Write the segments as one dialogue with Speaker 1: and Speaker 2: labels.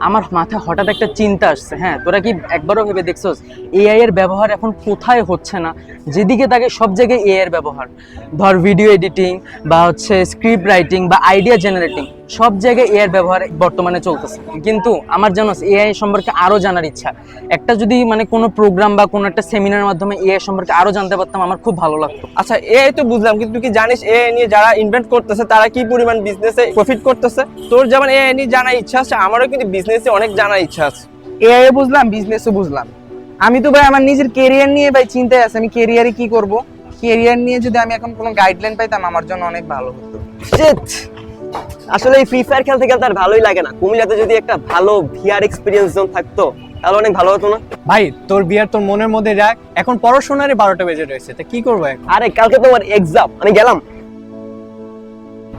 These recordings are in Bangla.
Speaker 1: আমার মাথায় হঠাৎ একটা চিন্তা আসছে হ্যাঁ তোরা কি একবারও ভেবে দেখছোস? এআই এর ব্যবহার এখন কোথায় হচ্ছে না? যেদিকে তাকে সব জায়গায় এআই এর ব্যবহার। ধর ভিডিও এডিটিং বা হচ্ছে স্ক্রিপ্ট রাইটিং বা আইডিয়া জেনারেটিং সব জায়গায় এআই এর ব্যবহার বর্তমানে চলতেছে। কিন্তু আমার জানো এআই সম্পর্কে আরও জানার ইচ্ছা একটা যদি মানে কোনো প্রোগ্রাম বা কোনো একটা সেমিনারের মাধ্যমে এআই সম্পর্কে আরও জানতে পারতাম আমার খুব ভালো লাগতো।
Speaker 2: আচ্ছা এআই তো বুঝলাম কিন্তু তুই কি জানিস এআই নিয়ে যারা ইনভেন্ট করতেছে তারা কি পরিমাণ বিজনেসে প্রফিট করতেছে? তোর যেমন এআই নিয়ে জানার ইচ্ছা আছে আমারও কিন্তু বিজনেসে অনেক জানার ইচ্ছা আছে।
Speaker 3: এআই বুঝলাম বিজনেসও বুঝলাম। আমি তো ভাই আমার নিজের কেরিয়ার নিয়ে ভাই চিন্তায় আছে আমি কেরিয়ারে কি করব? কেরিয়ার নিয়ে যদি আমি এখন কোনো গাইডলাইন পাইতাম আমার জন্য অনেক ভালো হতো!
Speaker 4: আসলে এই ফ্রি ফায়ার খেলতে খেলতে আর ভালোই লাগে না। কুমিল্লাতে যদি একটা ভালো ভিআর এক্সপিরিয়েন্স জোন থাকতো তাহলে অনেক ভালো হতো না?
Speaker 2: ভাই তোর বিয়ার তোর মনের মধ্যে রাখ। এখন পড়াশোনারই বারোটা বেজে রয়েছে তা কি করব এখন?
Speaker 4: আরে কালকে তোমার এক্সাম আমি গেলাম।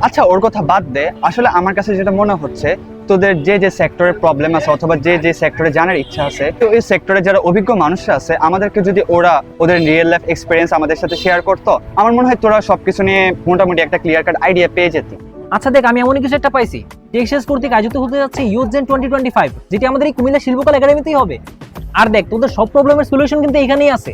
Speaker 5: আচ্ছা ওর কথা বাদ দে। আসলে আমার কাছে যেটা মনে হচ্ছে তোদের যে যে সেক্টরের প্রবলেম আছে অথবা যে যে সেক্টরে জানার ইচ্ছা আছে তো এই সেক্টরে যারা অভিজ্ঞ মানুষরা আছে আমাদেরকে যদি ওরা ওদের রিয়েল লাইফ এক্সপিরিয়েন্স আমাদের সাথে শেয়ার করতো আমার মনে হয় তোরা সবকিছু নিয়ে মোটামুটি একটা ক্লিয়ার কাট আইডিয়া পেয়ে যেতি।
Speaker 6: আচ্ছা দেখ, আমি এমন কিছু একটা পাইছি। টেক্সাস কর্তৃক আয়োজিত হতে যাচ্ছে youth gen twenty twenty five যেটি আমাদের এই কুমিল্লা শিল্পকলা একাডেমিতেই হবে। আর দেখ, তোদের সব প্রবলেমের সলিউশন কিন্তু এখানেই আছে।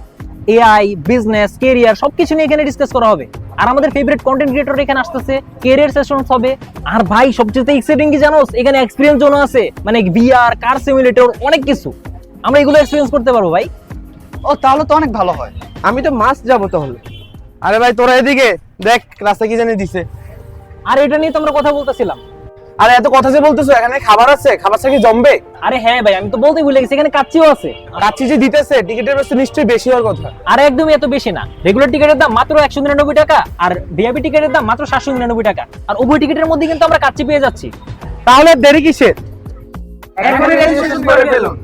Speaker 6: এআই বিজনেস কেরিয়ার সবকিছু নিয়ে এখানে ডিসকাস করা হবে। আর আমাদের ফেভারিট কন্টেন্ট ক্রিয়েটর এখানে আসতেছে কেরিয়ার সেশনস হবে। আর ভাই, সবচেয়ে এক্সাইটিং কি জানোস? এখানে এক্সপিরিয়েন্স জোন আছে। মানে ভিআর কার সিমুলেটর অনেক কিছু। আমরা এগুলো এক্সপিরিয়েন্স করতে পারব ভাই।
Speaker 5: ও, তাহলে তো অনেক ভালো হয়।
Speaker 2: আমি তো মাস যাব তাহলে। আরে ভাই, তোরা এদিকে দেখ রাস্তা কি জানি দিছে।
Speaker 6: আর এটা নিয়ে তো আমরা কথা বলতেছিলাম।
Speaker 2: আরে এত কথা যে বলতেছো এখানে খাবার আছে? খাবার কি জমবে?
Speaker 6: আরে হ্যাঁ ভাই আমি তো বলতেই ভুলে গেছি এখানে কাচ্চিও আছে।
Speaker 2: কাচ্চি যে দিতেছে টিকিটের ব্যবস্থা নিশ্চয়ই বেশি হওয়ার কথা।
Speaker 6: আর একদমই এত বেশি না। রেগুলার টিকিটের দাম মাত্র একশো নিরানব্বই টাকা আর ভিআইপি টিকিটের দাম মাত্র সাতশো নিরানব্বই টাকা। আর উভয় টিকিটের মধ্যে কিন্তু আমরা কাচ্চি পেয়ে যাচ্ছি।
Speaker 2: তাহলে দেরি কিসের?
Speaker 3: এখনই রেজিস্ট্রেশন করে ফেলুন।